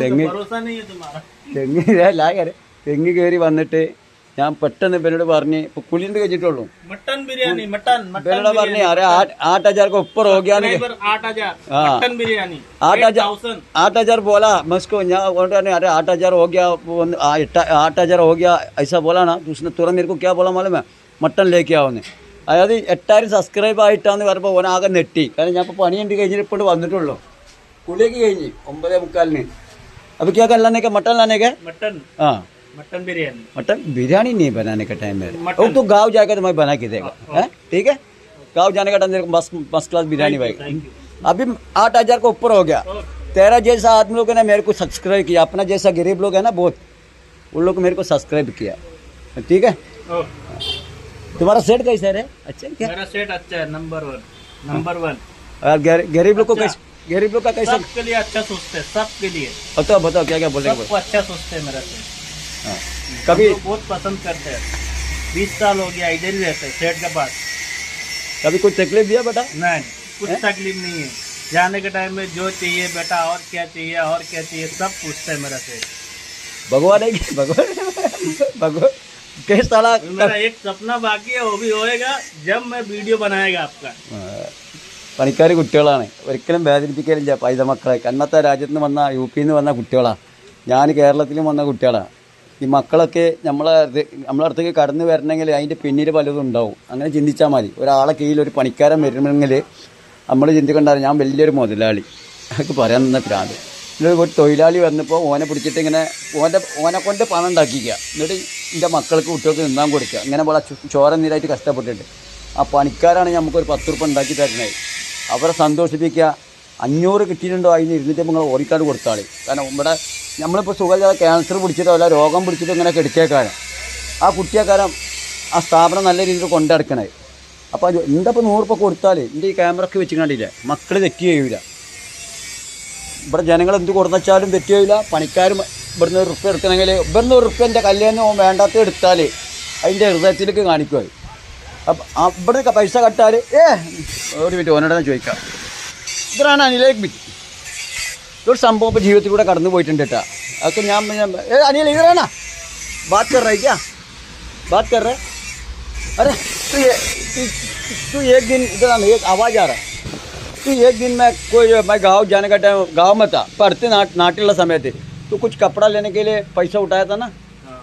തെങ്ങ് തെങ്ങ് ലാഗര തെങ്ങ് കയറി വന്നിട്ട് ഞാൻ പെട്ടെന്ന് ഇവരോട് പറഞ്ഞ് ഇപ്പൊ കുളിണ്ട് കഴിഞ്ഞിട്ടുള്ളൂ ഇവരോട് പറഞ്ഞ് അരെ ആട്ട് ഹജാർ ഒപ്പ റോഗിയാണ് ആട്ട് ഹജാർ ബോല മസ്കോ ഞാൻ അതുകൊണ്ട് പറഞ്ഞു അരെ ആട്ടാചാർ ഹജാർ ഹോ ഗയാ ആട്ട് ഹജാർ ഹോ ഗയാ ഐസാ ബോലാണ് ക്യാ ബോളാ മാലും മട്ടൺ ലേക്കാവുന്നു അതായത് എട്ടായിരം സബ്സ്ക്രൈബ് ആയിട്ടാന്ന് പറയുമ്പോൾ ഓനാകെ നെട്ടി കാരണം ഞാൻ ഇപ്പോൾ പണിയുണ്ട് കഴിഞ്ഞിട്ട് ഇപ്പോൾ വന്നിട്ടുള്ളൂ. खुलेगी यही नहीं अम्बरे मुकाल नहीं। अब क्या कर लाने का मटन लाने का? मटन। हाँ। मटन बिरयानी। मटन बिरयानी नहीं बनाने का टाइम है। वो तो गाँव जाएगा तो मैं बना के देगा है ठीक है? गाँव जाने का टाइम बस फ़र्स्ट क्लास बिरयानी भाई। अभी आठ हज़ार का ऊपर हो गया। तेरा जैसा आदमी लोग है ना मेरे को सब्सक्राइब किया अपना जैसा गरीब लोग है ना बहुत उन लोग मेरे को सब्सक्राइब किया। ठीक है? तुम्हारा सेट कैसा है अच्छा क्या? मेरा सेट अच्छा है नंबर वन नंबर वन और गरीब लोग को कैसे गरीब लोग का कैसा सबके लिए अच्छा सोचते हैं सबके लिए। बताओ बताओ क्या क्या बोलेंगे? सबको अच्छा सोचते हैं मेरा सेट हाँ। कभी बहुत पसंद करते हैं। बीस साल हो गया इधर ही रहते हैं सेठ के पास। कभी कोई तकलीफ़ दिया बेटा? नहीं कुछ तकलीफ़ नहीं है। जाने के टाइम में जो चाहिए बेटा और क्या चाहिए और क्या चाहिए सब पूछते हैं मेरा से। भगवान है भगवान भगवान किस साला मेरा एक सपना बाकी है वो भी होएगा जब मैं वीडियो बनाएगा आपका। പണിക്കാർ കുട്ടികളാണ്. ഒരിക്കലും വേദനിപ്പിക്കലില്ല. പൈത മക്കളെ. അന്നത്തെ രാജ്യത്ത് നിന്ന് വന്ന യു പിയിൽ നിന്ന് വന്ന കുട്ടികളാണ് ഞാൻ കേരളത്തിലും വന്ന കുട്ടികളാണ് ഈ മക്കളൊക്കെ നമ്മളെ നമ്മളെ അടുത്തേക്ക് കടന്നു വരണമെങ്കിൽ അതിന്റെ പിന്നിൽ പലതും ഉണ്ടാവും. അങ്ങനെ ചിന്തിച്ചാൽ മതി. ഒരാളെ കീഴിൽ ഒരു പണിക്കാരൻ വരണമെങ്കിൽ നമ്മൾ ചിന്തിക്കണ്ടാണ് ഞാൻ വലിയൊരു മുതലാളി. അതൊക്കെ പറയാൻ നിന്ന പ്രാന്ത്. ഒരു തൊഴിലാളി വന്നപ്പോൾ ഓനെ പിടിച്ചിട്ട് ഇങ്ങനെ ഓന്റെ ഓനെ കൊണ്ട് പണം ഉണ്ടാക്കിക്കുക എന്നിട്ട് എന്റെ മക്കൾക്ക് കുട്ടികൾക്ക് നിന്നാൻ കൊടുക്കുക ഇങ്ങനെ പോലെ ചോര നീരായിട്ട് കഷ്ടപ്പെട്ടിട്ട്. ആ പണിക്കാരാണ് നമുക്കൊരു പത്ത് ഉറുപ്പ ഉണ്ടാക്കി തരുന്നത്. അവരെ സന്തോഷിപ്പിക്കുക. അഞ്ഞൂറ് കിട്ടിയിട്ടുണ്ടോ? അതിന് ഇരുന്നിട്ട് നിങ്ങൾ ഓടിക്കാട് കൊടുത്താളി. കാരണം ഇവിടെ നമ്മളിപ്പോൾ സുഖമില്ലാതെ ക്യാൻസർ പിടിച്ചിട്ടോ അല്ല രോഗം പിടിച്ചിട്ടോ ഇങ്ങനെ എടുക്കേക്കാരം ആ കുട്ടിയെക്കാരം ആ സ്ഥാപനം നല്ല രീതിയിൽ കൊണ്ടടക്കണേ. അപ്പോൾ അത് എന്തപ്പോൾ ഇപ്പോൾ നൂറുപ്പ കൊടുത്താൽ എന്റെ ഈ ക്യാമറയ്ക്ക് വെച്ച് കണ്ടില്ലേ മക്കൾ തെറ്റ് ചെയ്യൂല. ഇവിടെ ജനങ്ങൾ എന്ത് കൊടുന്നെച്ചാലും തെറ്റ് ചെയ്യൂല. പണിക്കാരും ഇവിടുന്ന് ഒരു റുപ്യ എടുക്കണമെങ്കിൽ ഇവിടുന്ന് ഒരു റുപ്യ എന്റെ കല്യാണം വേണ്ടാത്ത എടുത്താൽ അതിന്റെ ഹൃദയത്തിലേക്ക് കാണിക്കും അത് അപ്പം അവിടെ പൈസ കട്ടാൽ ഏ ഒരു മിനിറ്റ് ഓനോട് ഞാൻ ചോദിക്കാം ഇതാണ് അനിലേക്ക് മിറ്റ് ഇതൊരു സംഭവം ഇപ്പോൾ ജീവിതത്തിലൂടെ കടന്നു പോയിട്ടുണ്ട് കേട്ടോ അതൊക്കെ ഞാൻ ഞാൻ- ഏ അനിൽ ഇതാണ് ബാത് കർ रहा है क्या बात कर रहे अरे तू ये तू, तू एक दिन इधर आना एक आवाज़ आ रहा है तू एक दिन मैं कोई मैं गांव जाने का टाइम गांव में था पढ़ते नाट नाटिला समय थे तो कुछ कपड़ा लेने के लिए पैसा उठाया था ना हाँ,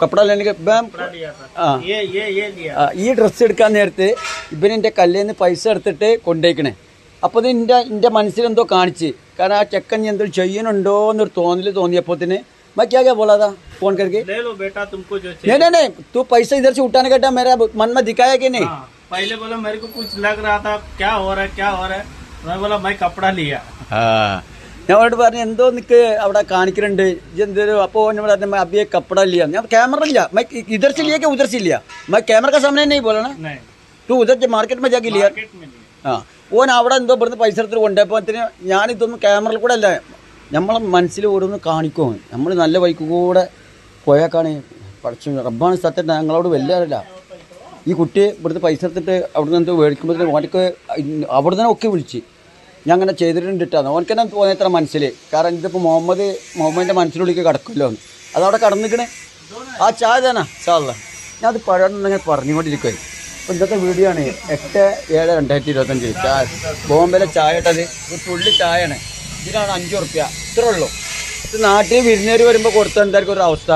है कपड़ा लेने के मैं कपड़ा लिया था हाँ। ये ये ये लिया ആ, ഈ ഡ്രസ്സ് എടുക്കാൻ നേരത്ത് ഇവനെൻ്റെ കല്ലിൽ നിന്ന് പൈസ എടുത്തിട്ട് കൊണ്ടേക്കണേ അപ്പോൾ ഇത് എൻ്റെ എൻ്റെ മനസ്സിലെന്തോ കാണിച്ച് കാരണം ആ ചെക്കൻ ഇനി എന്തോ ചെയ്യുന്നുണ്ടോ എന്നൊരു തോന്നൽ തോന്നിയപ്പോൾ തന്നെ मैं क्या क्या बोला था फोन करके ले लो बेटा तुमको जो नहीं चाहिए नहीं नहीं तू पैसा इधर से उठाने का टाइम मेरा मन में दिखाया कि नहीं हाँ, पहले बोला मेरे को कुछ लग रहा था क्या हो रहा है क्या हो रहा है मैं बोला मैं कपड़ा लिया ആ ഞാൻ അവരോട് പറഞ്ഞു എന്തോ നിക്ക് അവിടെ കാണിക്കുന്നുണ്ട് ഇജ്ജ് എന്തോ അപ്പോൾ എന്നോട് പറഞ്ഞു "मैं अभी एक कपड़ा लिया ഞാൻ कैमरा लिया मैं इधर से लिया कि उधर से लिया मैं कैमरा का सामने नहीं बोला ना नहीं तू उधर से मार्केट में जाके लिया मार्केट में लिया ആ ഓൻ അവിടെ എന്തോ ഇവിടുന്ന് പൈസ എടുത്തിട്ട് കൊണ്ടുപോയപ്പോഴത്തേന് ഞാനിതൊന്നും ക്യാമറയിൽ കൂടെ അല്ല നമ്മളെ മനസ്സിൽ ഓരോന്ന് കാണിക്കും നമ്മൾ നല്ല ബൈക്ക് കൂടെ പോയേക്കാണ് പഠിച്ചു റബ്ബാണ് സത്യം ഞങ്ങളോട് വലിയ അറിയില്ല ഈ കുട്ടി ഇവിടുത്തെ പൈസ എടുത്തിട്ട് അവിടുന്ന് എന്തോ മേടിക്കുമ്പോഴത്തേന് ഓനക്ക് അവിടെ തന്നെ ഒക്കെ വിളിച്ച് ഞാൻ അങ്ങനെ ചെയ്തിട്ടുണ്ട് കേട്ടോ ഓനക്ക് തന്നെ ഇത്ര മനസ്സിൽ കാരണം ഇതിപ്പോൾ മുഹമ്മദ് മുഹമ്മദിന്റെ മനസ്സിനുള്ളിലേക്ക് കിടക്കുമല്ലോ എന്ന്. അതവിടെ കടന്നിക്കണേ. ആ ചായ തന്നെ ചാള ഞാൻ അത് പഴയ പറഞ്ഞുകൊണ്ടിരിക്കുവായി അപ്പോൾ ഇന്നത്തെ വീഡിയോ ആണ്. എട്ട് ഏഴ് രണ്ടായിരത്തി ഇരുപത്തഞ്ച്. ചായ ബോംബെയിലെ ചായ ഇട്ടത്. ഒരു തുള്ളി ചായയാണ്. ഇതിനാണ് അഞ്ച് ഉറുപ്പ്യ ഇത്രേ ഉള്ളൂ. ഇത് നാട്ടിൽ വിരുന്നേര് വരുമ്പോൾ കൊടുത്തെന്തായിരിക്കും ഒരു അവസ്ഥ.